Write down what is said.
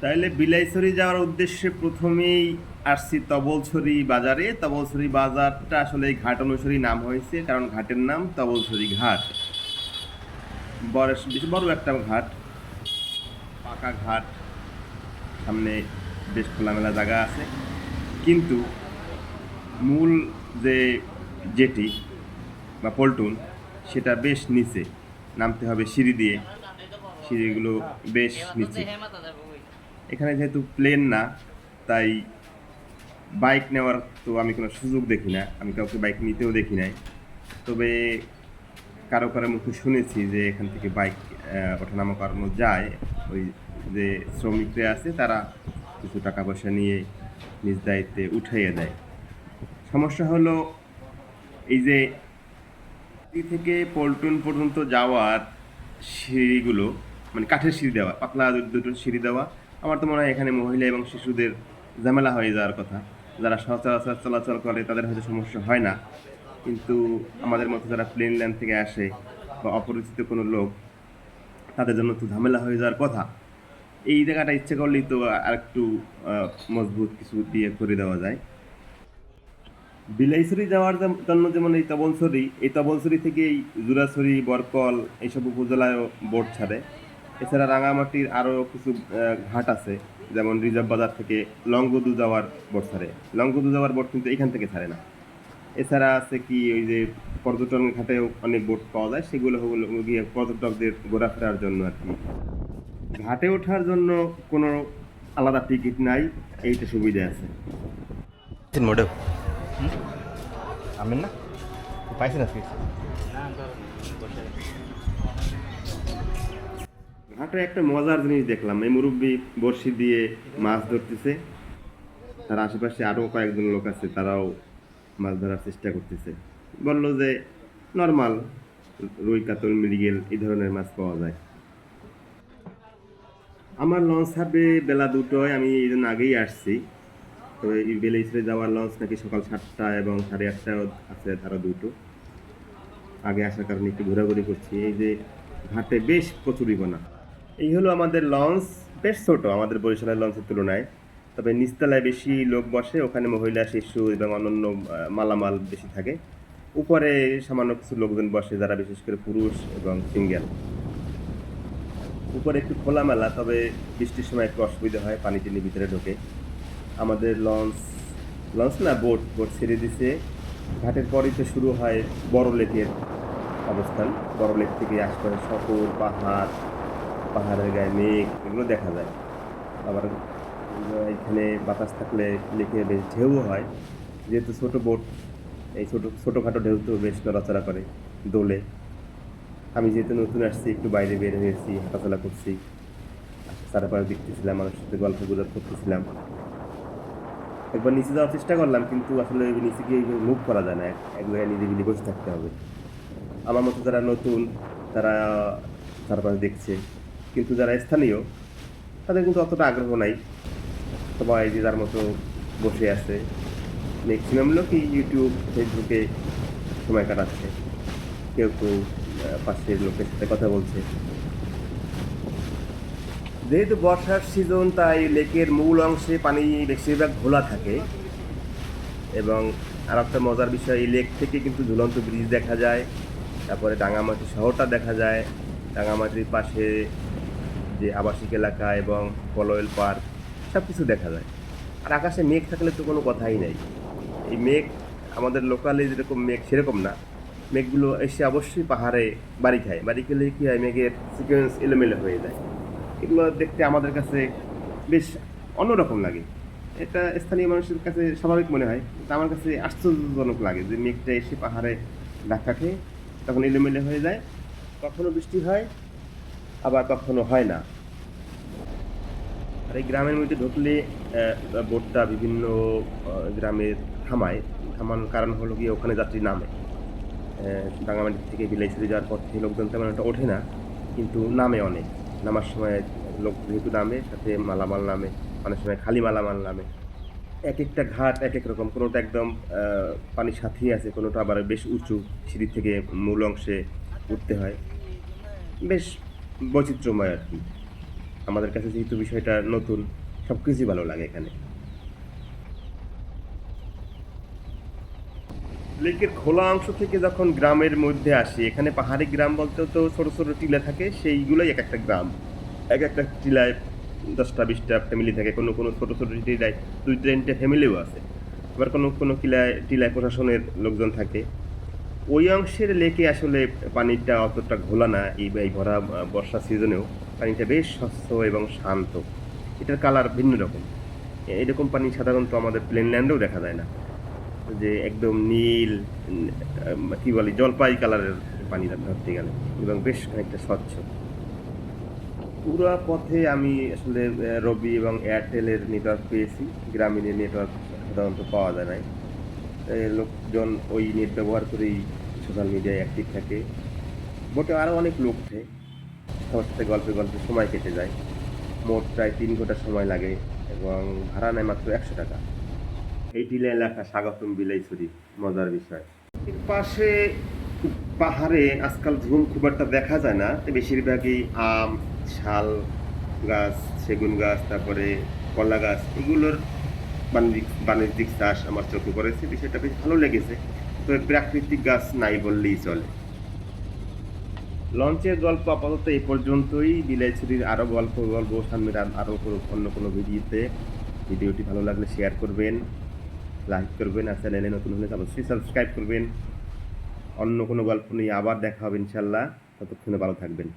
তাইলে বিলাইছড়ি যাওয়ার উদ্দেশ্যে প্রথমেই আসছি তবলছড়ি বাজারে। তবলছড়ি বাজারটা আসলে ঘাট অনুসারী নাম হয়েছে, কারণ ঘাটের নাম তবলছড়ি ঘাট। বেশ বড় একটা ঘাট, পাকা ঘাট। সামনে বেশ খোলামেলা জায়গা আছে। কিন্তু মূল যে জেটি বা পল্টুন, সেটা বেশ নিচে। নামতে হবে সিঁড়ি দিয়ে। সিঁড়িগুলো বেশ নিচে। এখানে যেহেতু প্লেন না, তাই বাইক নেওয়ার তো আমি কোনো সুযোগ দেখি না। আমি কাউকে বাইক নিতেও দেখি নাই। তবে কারও কারও মুখে শুনেছি যে এখান থেকে বাইক ওঠানামা করানো যায়। ওই যে শ্রমিকরা আছে, তারা কিছু টাকা পয়সা নিয়ে নিজ দায়িত্বে উঠাইয়ে দেয়। সমস্যা হলো এই যে থেকে পল্টন পর্যন্ত যাওয়ার সিঁড়িগুলো মানে কাঠের সিঁড়ি দেওয়া, পাতলা দুটো সিঁড়ি দেওয়া আমার তো মনে হয় এখানে মহিলা এবং শিশুদের ঝামেলা হয়ে যাওয়ার কথা। যারা সচরাচর চলাচল করে তাদের হয়তো সমস্যা হয় না। কিন্তু আমাদের মতো যারা প্লেন ল্যান্ড থেকে আসে বা অপরিচিত কোনো লোক তাদের জন্য তো ঝামেলা হয়ে যাওয়ার কথা। এই জায়গাটা ইচ্ছে করলেই তো আরেকটু আহ, মজবুত কিছু দিয়ে করে দেওয়া যায়। বিলাইছড়ি যাওয়ার জন্য যেমন এই তবলছড়ি এই তবলছড়ি থেকে এই জুরাছড়ি বরকল এইসব উপজেলায় বোট ছাড়ে। এছাড়া রাঙামাটির আরও কিছু ঘাট আছে যেমন রিজার্ভ বাজার থেকে লংগদু যাওয়ার বোট ছাড়ে। লংগদু যাওয়ার বোট কিন্তু এখান থেকে ছাড়ে না। এছাড়া আছে কি ওই যে পর্যটন ঘাটেও অনেক বোট পাওয়া যায় সেগুলো হলো গিয়ে পর্যটকদের ঘোরাফেরার জন্য আর কি। ঘাটে ওঠার জন্য কোনো আলাদা টিকিট নাই এইটা সুবিধা আছে। মোটেও না? পাইছেন আজকে ঘাটে একটা মজার জিনিস দেখলাম। এই মুরব্বী বড়শি দিয়ে মাছ ধরতেছে। তার আশেপাশে আরও কয়েকজন লোক আছে, তারাও মাছ ধরার চেষ্টা করতেছে। বলল যে, নর্মাল, রুই, কাতল, মৃগেল, এই ধরনের মাছ পাওয়া যায়। আমার লঞ্চ হবে বেলা দুটোয়, আমি এই জন্য আগেই আসছি। তো এই বেলেইসরে যাওয়ার লঞ্চ নাকি সকাল সাতটা এবং সাড়ে আটটায় আছে তারা দুটো। আগে আসার কারণে একটু ঘোরাঘুরি করছি। এই যে ঘাটে বেশ কচুরিপনা এই হলো আমাদের লঞ্চ, বেশ ছোট আমাদের বরিশালের লঞ্চের তুলনায়। তবে নিচতলায় বেশি লোক বসে, ওখানে মহিলা, শিশু এবং অন্যান্য মালামাল বেশি থাকে। উপরে সামান্য কিছু লোকজন বসে, যারা বিশেষ করে পুরুষ এবং সিঙ্গেল। উপরে একটু খোলামেলা, তবে বৃষ্টির সময় একটু অসুবিধা হয়, পানি টিনি ভিতরে ঢোকে। আমাদের লঞ্চ লঞ্চ না, বোট বোট ছেড়ে দিছে। ঘাটের পরেই তো শুরু হয় বড় লেকের অবস্থান। বড় লেক থেকে আশপাশে সকল পাহাড় পাহাড়ের গায়ে মেঘ, এগুলো দেখা যায়। আবার এখানে বাতাস থাকলে লেকে বেশ ঢেউ হয়। যেহেতু ছোটো বোট, এই ছোটো, ছোটোখাটো ঢেউ তো বেশ নড়াচড়া করে দোলে। আমি যেহেতু নতুন আসছি, একটু বাইরে বের হয়েছি, হাঁটাচলা করছি। চারপাশে দেখতেছিলাম, মানুষের সাথে গল্প গুজব করতেছিলাম। একবার নিচে যাওয়ার চেষ্টা করলাম, কিন্তু আসলে নিচে গিয়ে মুভ করা যায় না। এক জায়গায় নিরিবিলি বসে থাকতে হবে। আমার মতো যারা নতুন, তারা চারপাশে দেখছে। কিন্তু যারা স্থানীয়, তাদের কিন্তু অতটা আগ্রহ নাই। সবাই যে যার মতো বসে আছে ম্যাক্সিমাম লোকই ইউটিউব ফেসবুকে সময় কাটাচ্ছে। কেউ কেউ পাশের লোকের সাথে কথা বলছে। যেহেতু বর্ষার সিজন তাই লেকের মূল অংশে পানি বেশিরভাগ ঘোলা থাকে। এবং আর একটা মজার বিষয়, এই লেক থেকে কিন্তু ঝুলন্ত ব্রিজ দেখা যায়। তারপরে ডাঙামাটি শহরটা দেখা যায়। ডাঙামাটির পাশে যে আবাসিক এলাকা এবং পলয়েল পার্ক সব কিছু দেখা যায়। আর আকাশে মেঘ থাকলে তো কোনো কথাই নেই। এই মেঘ, আমাদের লোকালে যেরকম মেঘ, সেরকম না। মেঘগুলো এসে অবশ্যই পাহাড়ে বাড়ি খায়। বাড়ি খেলে কী হয়? মেঘের সিকোয়েন্স এলোমেলো হয়ে যায়। এগুলো দেখতে আমাদের কাছে বেশ অন্যরকম লাগে। এটা স্থানীয় মানুষের কাছে স্বাভাবিক মনে হয়। আমার কাছে আশ্চর্যজনক লাগে যে মেঘটা এসে পাহাড়ে ধাক্কা খেয়ে তখন এলোমেলো হয়ে যায়। কখনো বৃষ্টি হয় আবার কখনো হয় না। আর এই গ্রামের মধ্যে ঢুকলে বোটটা বিভিন্ন গ্রামে থামায়। থামানোর কারণ হলো গিয়ে ওখানে যাত্রী নামে। রাঙামাটি থেকে বিলাই বিলাইছড়ি যাওয়ার পর থেকে লোকজন তেমন একটা ওঠে না, কিন্তু নামে অনেক। নামার সময় লোক যেহেতু নামে, সাথে মালামাল নামে, অনেক সময় খালি মালামাল নামে। এক একটা ঘাট এক এক রকম। কোনোটা একদম পানির সাথেই আছে, কোনোটা আবার বেশ উঁচু সিঁড়ি থেকে মূল অংশে উঠতে হয়। বেশ বৈচিত্র্যময় আর কি। আমাদের কাছে যেহেতু বিষয়টা নতুন সব কিছুই ভালো লাগে এখানে। লেকের খোলা অংশ থেকে যখন গ্রামের মধ্যে আসি, এখানে পাহাড়ি গ্রাম বলতে তো ছোট ছোট টিলা থাকে, সেইগুলোই এক একটা গ্রাম। এক একটা টিলায় দশটা, বিশটা ফ্যামিলি থাকে, কোনো কোনো ছোট ছোট টিলায় দুই তিনটে ফ্যামিলিও আছে। আবার কোনো কোনো টিলায় টিলায় প্রশাসনের লোকজন থাকে। ওই অংশের লেকে আসলে পানিটা অতটা ঘোলা না, এই এই ভরা বর্ষা সিজনেও। পানিটা বেশ স্বচ্ছ এবং শান্ত। এটার কালার ভিন্ন রকম। এরকম পানি সাধারণত আমাদের প্লেন ল্যান্ডেও দেখা যায় না। যে একদম নীল কি বলি, জলপাই কালারের পানি ধরতে গেলে এবং বেশ খানিকটা স্বচ্ছ। পুরো পথে আমি আসলে রবি এবং এয়ারটেলের নেটওয়ার্ক পেয়েছি। গ্রামীণের নেটওয়ার্ক সাধারণত পাওয়া যায় এই লোকজন ওই নেট ব্যবহার করেই সোশ্যাল মিডিয়ায় অ্যাক্টিভ থাকে। বোটে আরও অনেক লোক ওঠে সবার সাথে গল্পে গল্পে সময় কেটে যায়। মোট প্রায় তিন ঘণ্টা সময় লাগে এবং ভাড়া নেয় মাত্র একশো টাকা। এই টিলা এলাকা স্বাগতম বিলাই বিলাইছড়ি মজার বিষয়। এর পাশে পাহাড়ে আজকাল ঝুম খুব একটা দেখা যায় না। বেশিরভাগই আম, শাল গাছ, সেগুন গাছ, তারপরে কলা গাছ, এগুলোর বাণিজ্যিক বাণিজ্যিক চাষ আমার চোখে পড়েছে, বিষয়টা বেশ ভালো লেগেছে। তবে প্রাকৃতিক গাছ নাই বললেই চলে। লঞ্চের গল্প আপাতত এই পর্যন্তই। বিলাইছড়ির আরও গল্প গল্প সামনে আরও অন্য কোনো ভিডিওতে। ভিডিওটি ভালো লাগলে শেয়ার করবেন লাইক করবেন, আর চ্যানেলে নতুন হলে অবশ্যই সাবস্ক্রাইব করবেন। অন্য কোনো গল্প নিয়ে আবার দেখা হবে ইনশাল্লাহ ততক্ষণে ভালো থাকবেন।